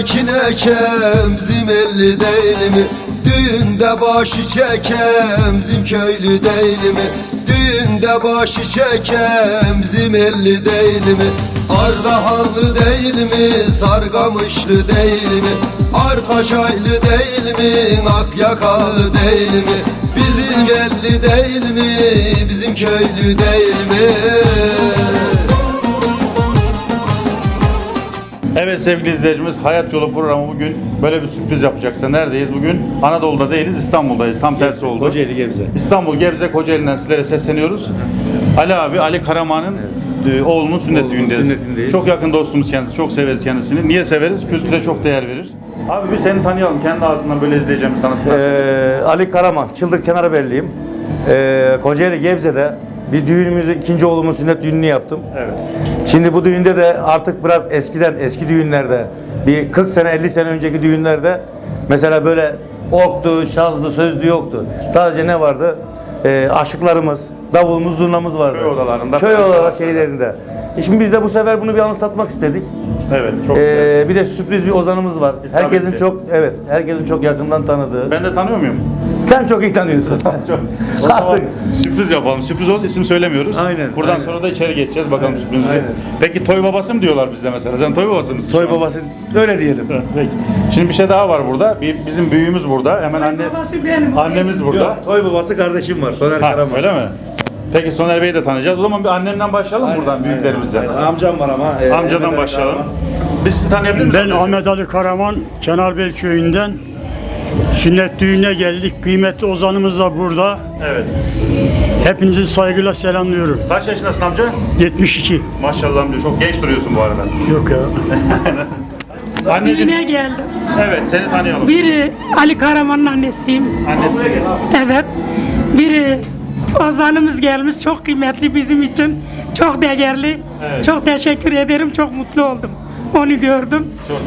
Tarladan ekin ekem bizim elli değil mi? Düğünde başı çekem bizim köylü değil mi? Düğünde başı çekem bizim elli değil mi? Ardahanlı değil mi? Sargamışlı değil mi? Arpaçaylı değil mi? Akyakalı değil mi? Bizim elli değil mi? Bizim köylü değil mi? Evet sevgili izleyicimiz Hayat Yolu programı bugün böyle bir sürpriz yapacaksa neredeyiz? Bugün Anadolu'da değiliz İstanbul'dayız. Tam tersi oldu. Kocaeli Gebze. İstanbul Gebze Kocaeli'den sizlere sesleniyoruz. Ali abi Ali Karaman'ın e, oğlunun sünnet Oğlunun düğündeyiz. sünnetindeyiz. Çok yakın dostumuz kendisi. Çok severiz kendisini. Niye severiz? Kültüre çok değer verir. Abi bir seni tanıyalım. Kendi ağzından böyle izleyeceğim sana. Ee, Ali Karaman, Çıldır Kenarbelliyim. Ee, Kocaeli Gebze'de bir düğünümüzü, ikinci oğlumun sünnet düğününü yaptım. Evet. Şimdi bu düğünde de artık biraz eskiden, eski düğünlerde, bir 40 sene, 50 sene önceki düğünlerde mesela böyle oktu, şazlı, sözlü yoktu. Sadece ne vardı? Ee, aşıklarımız, davulumuz, zurnamız vardı. Köy odalarında. Köy odalar şeylerinde. E Şimdi biz de bu sefer bunu bir anımsatmak istedik. Evet. Çok güzel. Ee, bir de sürpriz bir ozanımız var. İsabetli. Herkesin çok evet, herkesin çok yakından tanıdığı. Ben de tanıyor muyum? Sen çok iyi tanıyorsun. Çok. O zaman Artık. sürpriz yapalım. Sürpriz olsun isim söylemiyoruz. Aynen, Buradan aynen. sonra da içeri geçeceğiz bakalım sürpriz. aynen. Peki toy babası mı diyorlar bizde mesela? Sen toy babası mısın? Toy babası öyle diyelim. Evet, Peki. Şimdi bir şey daha var burada. Bir, bizim büyüğümüz burada. Hemen anne babası benim. annemiz burada. Yok, toy babası kardeşim var. Soner Ha, Karaman. öyle mi? Peki Soner Bey'i de tanıyacağız. O zaman bir annemden başlayalım buradan büyüklerimizden. Aynen. Amcam var ama. e, Amcadan Mehmet Ali başlayalım. Karaman. Biz sizi tanıyabilir miyiz? Ben Ahmet Ali Karaman, Kenarbel köyünden sünnet düğününe geldik. Kıymetli ozanımız da burada. Evet. Hepinizi saygıyla selamlıyorum. Kaç yaşındasın amca? 72. Maşallah amca çok genç duruyorsun bu arada. Yok ya. Anneciğim. Düğüne geldim. Evet seni tanıyalım. Biri Ali Karaman'ın annesiyim. Annesi. Evet. Biri Ozanımız gelmiş. Çok kıymetli bizim için. Çok değerli. Evet. Çok teşekkür ederim. Çok mutlu oldum. Onu gördüm.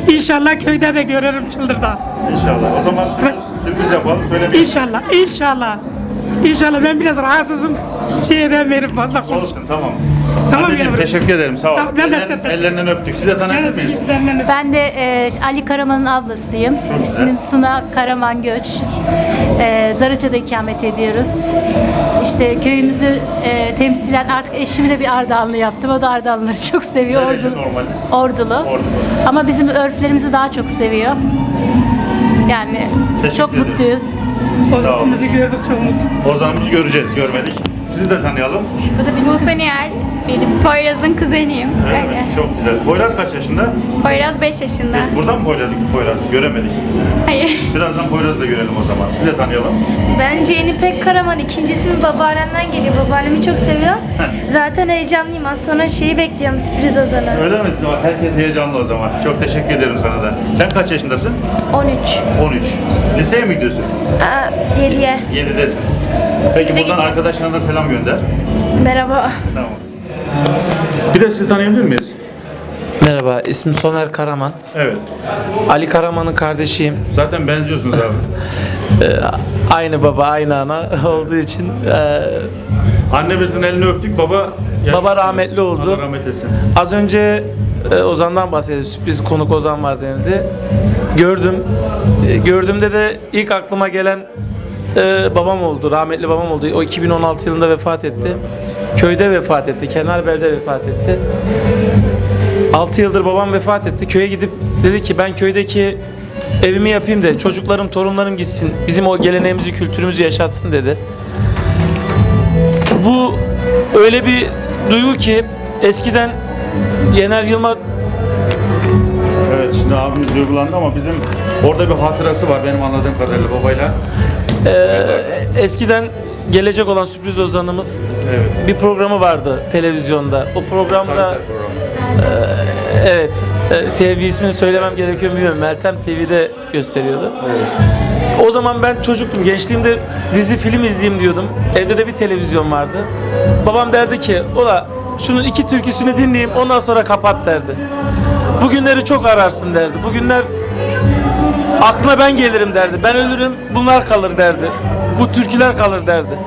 İnşallah köyde de görürüm Çıldır'da. İnşallah. O zaman sürpriz, sürpriz yapalım. Söylemeyin. İnşallah. İnşallah. İnşallah ben biraz rahatsızım. Şey edemeyelim fazla konuş. Olsun tamam. Tamam Anneciğim yavrum. teşekkür ederim. Sağ ol. Sağ ol, ben de size teşekkür- Ellerinden öptük. Siz de tanıyabilir miyiz? Kendisi Ben de e, Ali Karaman'ın ablasıyım. güzel. İsmim Suna Karaman Göç. E, Darıca'da ikamet ediyoruz. İşte köyümüzü e, temsilen artık eşimi de bir Ardahanlı yaptım. O da Ardahanlıları çok seviyor. Nereli Ordu, normalde? Ordulu. Ordulu. Ama bizim örflerimizi daha çok seviyor. Yani Teşekkür çok ederiz. mutluyuz. Ozanımızı gördük çok mutlu. O zaman biz göreceğiz, görmedik. Sizi de tanıyalım. Bu da bir Buse Nihal, benim Poyraz'ın kuzeniyim. Evet, Öyle. çok güzel. Poyraz kaç yaşında? Poyraz 5 yaşında. Buradan mı Poyraz? Poyraz göremedik. Hayır. Birazdan Poyraz'ı da görelim o zaman. Sizi de tanıyalım. Ben Ceylin Pek Karaman. İkinci ismi babaannemden geliyor. Babaannemi çok seviyorum. Zaten heyecanlıyım. Az sonra şeyi bekliyorum sürpriz ozanı. Öyle mi? Herkes heyecanlı o zaman. Çok teşekkür ederim sana da. Sen kaç yaşındasın? 13. 13. Liseye mi gidiyorsun? Aa, 7'ye. 7'desin. Peki buradan arkadaşlarına da selam gönder. Merhaba. Tamam. Bir de sizi tanıyabilir miyiz? Merhaba, ismim Soner Karaman. Evet. Ali Karaman'ın kardeşiyim. Zaten benziyorsunuz abi. Ee, aynı baba, aynı ana olduğu için e, Annemizin elini öptük. Baba baba rahmetli oldu. Allah rahmet etsin. Az önce e, Ozan'dan bahsediyor. Sürpriz konuk Ozan var denildi. Gördüm. E, gördüğümde de ilk aklıma gelen e, babam oldu. Rahmetli babam oldu. O 2016 yılında vefat etti. Köyde vefat etti. Kenarbel'de vefat etti. 6 yıldır babam vefat etti. Köye gidip dedi ki ben köydeki evimi yapayım da çocuklarım, torunlarım gitsin. Bizim o geleneğimizi, kültürümüzü yaşatsın dedi. Bu öyle bir duygu ki eskiden Yener Yılmaz Evet şimdi abimiz duygulandı ama bizim orada bir hatırası var benim anladığım kadarıyla babayla. e, eskiden gelecek olan sürpriz ozanımız Evet. bir programı vardı televizyonda. O programda Sarıtel programı. evet e, TV ismini söylemem gerekiyor mu bilmiyorum. Meltem TV'de gösteriyordu. O zaman ben çocuktum. Gençliğimde dizi film izleyeyim diyordum. Evde de bir televizyon vardı. Babam derdi ki ola şunun iki türküsünü dinleyeyim ondan sonra kapat derdi. Bugünleri çok ararsın derdi. Bugünler aklına ben gelirim derdi. Ben ölürüm bunlar kalır derdi. Bu türküler kalır derdi.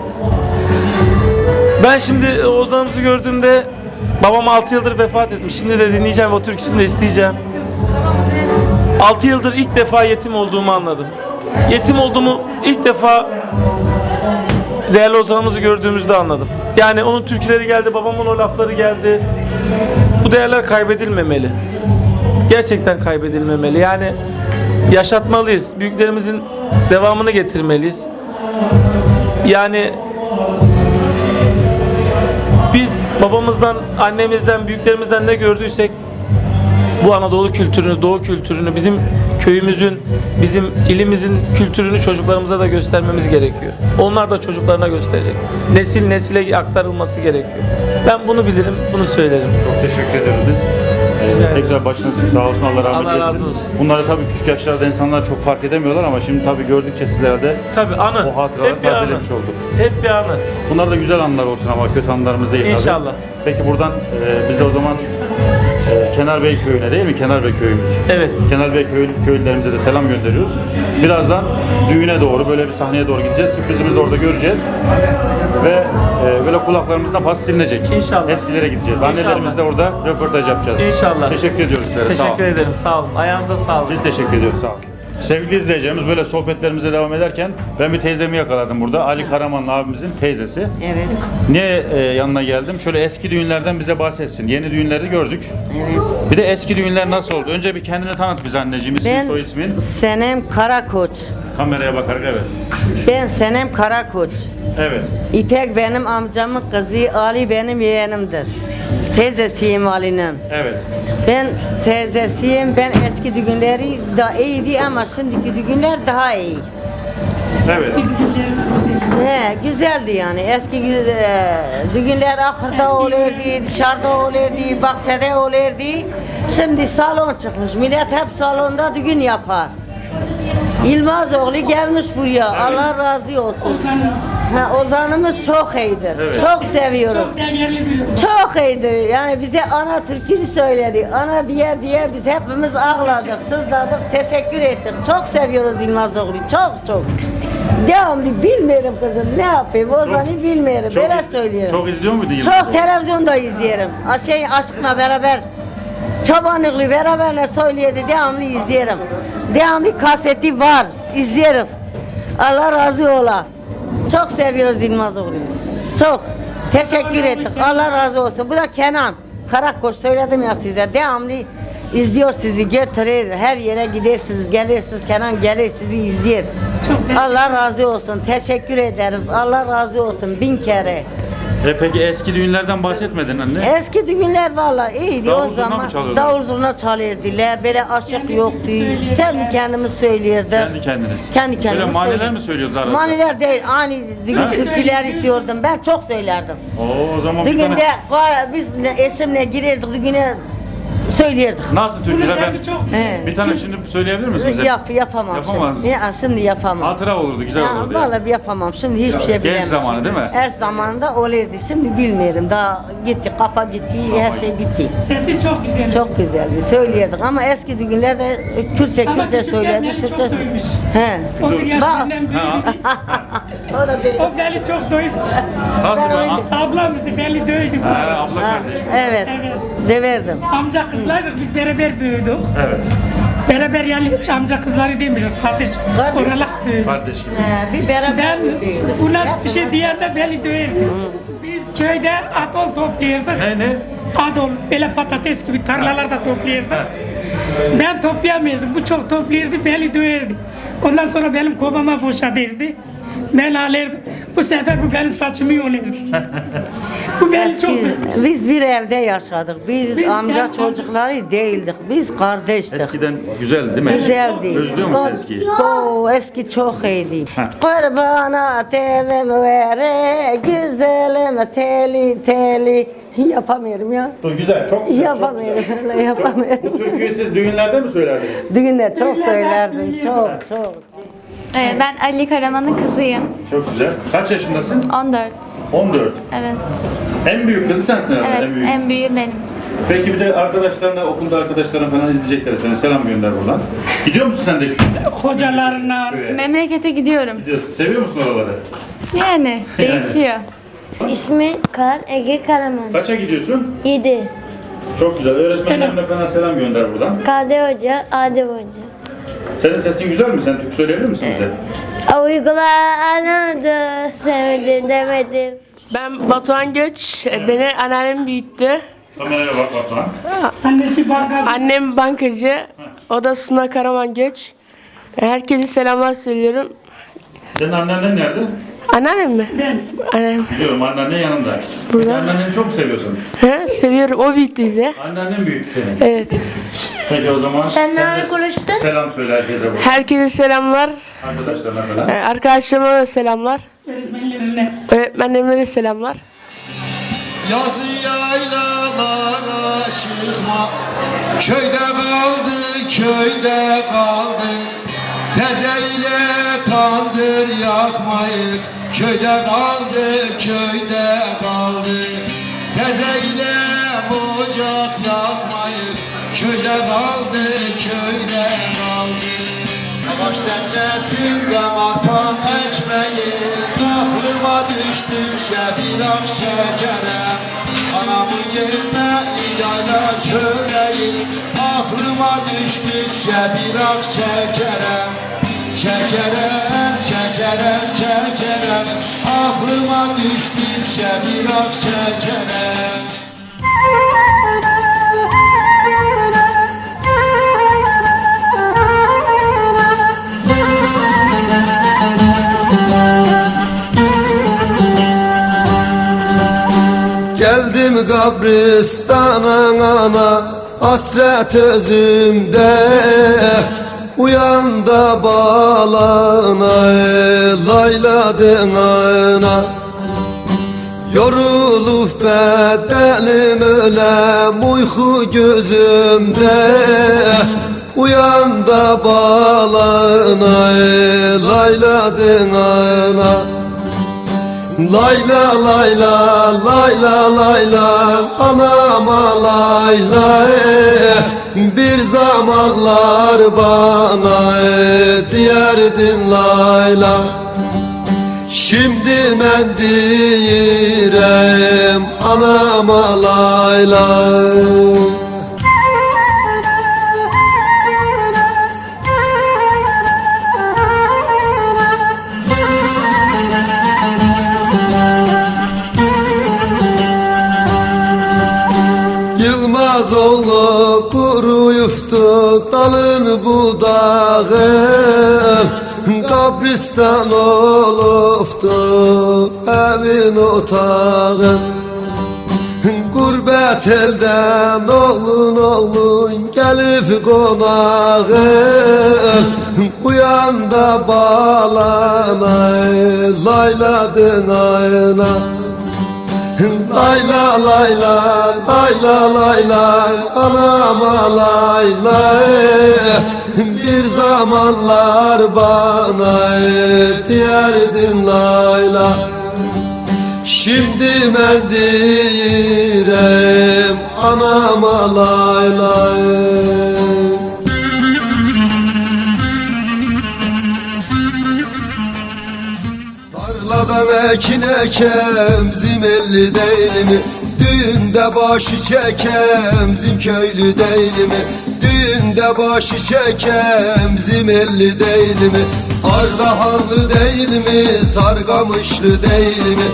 Ben şimdi Ozan'ımızı gördüğümde babam 6 yıldır vefat etmiş. Şimdi de dinleyeceğim o türküsünü de isteyeceğim. 6 yıldır ilk defa yetim olduğumu anladım. Yetim olduğumu ilk defa değerli ozanımızı gördüğümüzde anladım. Yani onun türküleri geldi, babamın o lafları geldi. Bu değerler kaybedilmemeli. Gerçekten kaybedilmemeli. Yani yaşatmalıyız. Büyüklerimizin devamını getirmeliyiz. Yani biz babamızdan, annemizden, büyüklerimizden ne gördüysek bu Anadolu kültürünü, Doğu kültürünü, bizim köyümüzün, bizim ilimizin kültürünü çocuklarımıza da göstermemiz gerekiyor. Onlar da çocuklarına gösterecek. Nesil nesile aktarılması gerekiyor. Ben bunu bilirim, bunu söylerim. Çok teşekkür ederiz. Ee, tekrar başınız sağ olsun Allah rahmet Allah eylesin. razı olsun. Bunları tabii küçük yaşlarda insanlar çok fark edemiyorlar ama şimdi tabii gördükçe sizlere de Tabii anı. O hatıraları Hep bir anı. tazelemiş olduk. Hep bir anı. bunlar da güzel anılar olsun ama kötü anılarımız değil tabii. İnşallah. Peki buradan e, biz de o zaman Kenarbey köyüne değil mi? Kenarbey köyümüz. Evet. Kenarbey köy, köylülerimize de selam gönderiyoruz. Birazdan düğüne doğru böyle bir sahneye doğru gideceğiz. Sürprizimizi de orada göreceğiz. Ve e, böyle kulaklarımızdan pas silinecek. İnşallah. Eskilere gideceğiz. İnşallah. Annelerimizle orada röportaj yapacağız. İnşallah. Teşekkür ediyoruz size. Sağ olun. Teşekkür ederim. Sağ olun. Ayağınıza sağlık. Biz teşekkür ediyoruz. Sağ olun. Sevgili izleyicilerimiz böyle sohbetlerimize devam ederken ben bir teyzemi yakaladım burada. Ali Karamanlı abimizin teyzesi. Evet, Niye e, yanına geldim? Şöyle eski düğünlerden bize bahsetsin. Yeni düğünleri gördük. evet. Bir de eski düğünler nasıl oldu? Önce bir kendini tanıt bize anneciğim. İsmin, Ben soy ismin. Senem Karakoç. Kameraya bakarak evet. Ben Senem Karakoç. Evet. İpek benim amcamın kızı, Ali benim yeğenimdir. Teyzesiyim Ali'nin. Evet. Ben teyzesiyim, ben eski düğünleri da iyiydi ama şimdiki düğünler daha iyi. Evet. He, güzeldi yani. Eski güzel, e, düğünler ahırda olurdu, dışarıda olurdu, bahçede olurdu. Şimdi salon çıkmış. Millet hep salonda düğün yapar. İlmaz oğlu gelmiş buraya. Allah razı olsun. Ha, ozanımız çok iyidir. Evet. Çok seviyoruz. Çok değerli bir Çok iyidir. Yani bize ana türkünü söyledi. Ana diye diye biz hepimiz ağladık, sızladık, teşekkür ettik. Çok seviyoruz İlmaz Oğlu. Çok çok. Devamlı bilmiyorum kızım. Ne yapayım? Ozan'ı bilmiyorum. Çok Böyle iz- söylüyorum. Çok izliyor Yılmaz Çok Oğlu? televizyonda izlerim. A- Şey aşkına beraber Çobanlıklı beraberle söylüyordu. Devamlı izlerim. Devamlı kaseti var. izleriz. Allah razı ola. Çok seviyoruz Yılmaz Oğlu'yu. Çok. Teşekkür ettik. Allah razı olsun. Bu da Kenan. Karakoş söyledim ya size. Devamlı izliyor sizi götürür. Her yere gidersiniz, gelirsiniz. Kenan gelir sizi izler. Allah razı olsun. Teşekkür ederiz. Allah razı olsun bin kere. E peki eski düğünlerden bahsetmedin anne. Eski düğünler vallahi iyiydi Davul o zurna zaman. mı çalıyorlar? Davul zurna çalırdılar. Böyle aşık yoktu. Kendi kendimiz söylüyorduk. Kendi kendiniz. Kendi kendimiz Böyle maniler söylüyorduk. mi söylüyordu arada? Maniler değil. Ani düğün Ha? türküler istiyordum. Ben çok söylerdim. Oo, o zaman bir Düğünde tane... kara- biz eşimle girerdik düğüne söylüyorduk. Nasıl türküler? Ben... He. Bir tane şimdi söyleyebilir misiniz? Yap, yapamam Yapamaz şimdi. Ya, şimdi yapamam. Hatıra olurdu, güzel Ya, olurdu. yani. vallahi yapamam. Şimdi hiçbir şey Genç bilemem. zamanı değil mi? Her zamanında olurdu. Şimdi bilmiyorum. Daha gitti, kafa gitti, her şey gitti. Sesi çok güzel. Çok güzeldi. Söylüyorduk ama eski düğünlerde Kürtçe Ama Kürtçe küçükken söylerdi. beni çok Türkçe duymuş. He. O bir yaş Bak. benden büyüktü. O da değil. O beni çok doymuş. Nasıl Ben ben? öyle- Ablamdı, beni dövdü. Ha, abla Ha, kardeş. evet. Evet. Deverdim. Amca kızlardık, biz beraber büyüdük. Evet. Beraber yani hiç amca kızları demiyor, kardeş. Kardeş. Oralar büyüdük. Kardeş gibi. He, bir beraber Ben büyüdük. buna bir şey diyen de beni döverdi. Biz köyde atol toplayırdık. Ne ne? Adol, böyle patates gibi tarlalarda toplayırdık. Ben toplayamıyordum. Bu çok toplayırdı, beni döverdi. Ondan sonra benim kovama boşadırdı. Ben alırdım. Bu sefer bu benim saçımı yolardı. bu beni çok biz bir evde yaşadık. Biz, Biz- amca ben- çocukları değildik. Biz kardeştik. Eskiden güzeldi değil mi? Güzeldi. Özlüyor musun eskiyi? O eski çok iyiydi. Kurbana tevim vere, güzelim teli teli. Yapamıyorum ya. Dur güzel, çok güzel. Yapamıyorum, öyle yapamıyorum. Bu türküyü siz düğünlerde mi söylerdiniz? Düğünde çok söylerdim, çok çok. Ee, ben Ali Karaman'ın kızıyım. Çok güzel. Kaç yaşındasın? 14. 14. Evet. En büyük kızı sensin herhalde. Evet, büyük. en büyüğü benim. Peki bir de arkadaşlarına, okulda arkadaşların falan izleyecekler seni. Selam gönder buradan. Gidiyor musun sen de Hocalarına, köye? Memlekete gidiyorum. Gidiyorsun. Seviyor musun oraları? Yani değişiyor. İsmi Kar Ege Karaman. Kaça gidiyorsun? 7. Çok güzel. Öğretmenlerine falan selam gönder buradan. Kadir Hoca, Adem Hoca. Senin sesin güzel mi? Sen Türk söyleyebilir misin bize? Uygulandı, sevdim demedim. Ben Batuhan Göç. Beni anneannem büyüttü. Kameraya bak Batuhan. Annesi bankacı. Annem bankacı. O da Suna Karaman Göç. Herkese selamlar söylüyorum. Senin anneannen nerede? Anneannem mi? Ben. Anneannem. Biliyorum anneannen yanında. Burada. Anneanneni çok mu seviyorsun? He, seviyorum. O büyüttü bizi. Anneannen büyüttü seni. Evet. Peki o zaman Sen de nerede konuştun? Selam söyle herkese burada. Herkese selamlar. Arkadaşlarına falan. Ee, Arkadaşlarıma da selamlar. Öğretmenlerine. Öğretmenlerime de selamlar. Yazı yaylalara çıkma Köyde kaldı, köyde kaldı Teze ile tandır yakmayı Köyde kaldı, köyde kaldı Teze ile ocak yakmayı Köyde kaldı, köyde kaldı. Yavaş demlesinde marpan ekmeği Aklıma düştükçe bir ak şekere Anamın yerine yayla çöreği Aklıma düştükçe bir ak çekerem Çekerem, çekerem, Aklıma düştükçe bir ak kabristanın ana Hasret özümde. Uyan da bağlana Layladın ana. Yorulup bedenim ölem Uyku gözümde. Uyan da bağlana Layladın ana Layla layla layla layla anama layla eh. Bir zamanlar bana eh, diyerdin layla Şimdi ben diyirem anama layla Kabristan oluftu evin otağın. Gurbet elden oğlun oğlun gelip konağın Uyan da bağlana layladın ayına Layla layla layla layla anama layla Bir zamanlar bana diyerdin layla Şimdi ben direm anama layla Tarladan ekin ekem zimelli değil mi? Düğünde başı çekem zim köylü değil mi? Düğünde başı çekem zimelli değil mi? Ardahanlı değil mi? Sargamışlı değil mi?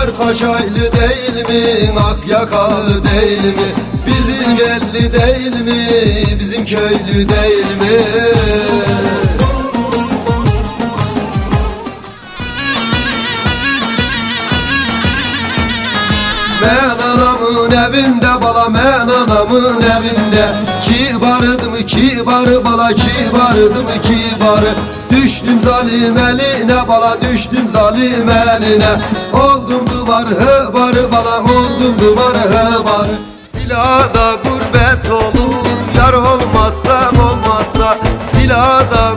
Arpaçaylı değil mi? Akyakalı değil mi? Bizim belli değil mi? Bizim köylü değil mi? Evinde bala ben anamın evinde. Kibarıdım kibarı bala kibarıdım kibarı. Düştüm zalim eline bala düştüm zalim eline. Oldum duvar hıbarı bala oldum duvar hıbarı Silahda gurbet olur yar olmazsan olmazsa. Silahda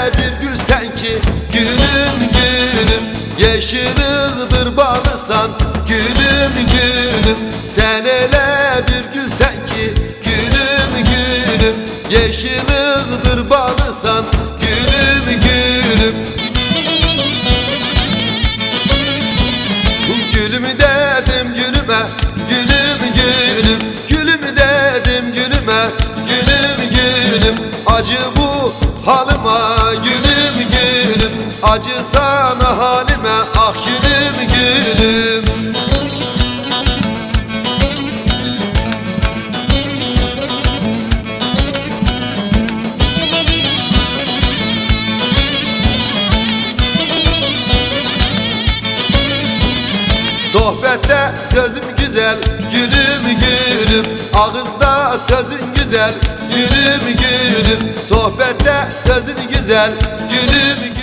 ele bir gülsen ki Gülüm gülüm. Yeşil bağlısan Gülüm gülüm. Sen ele bir gülsen ki Gülüm gülüm. Yeşil Acı sana halime Ah gülüm gülüm. Sohbette sözüm güzel Gülüm gülüm. Ağızda sözün güzel Gülüm gülüm. Sohbette sözün güzel Gülüm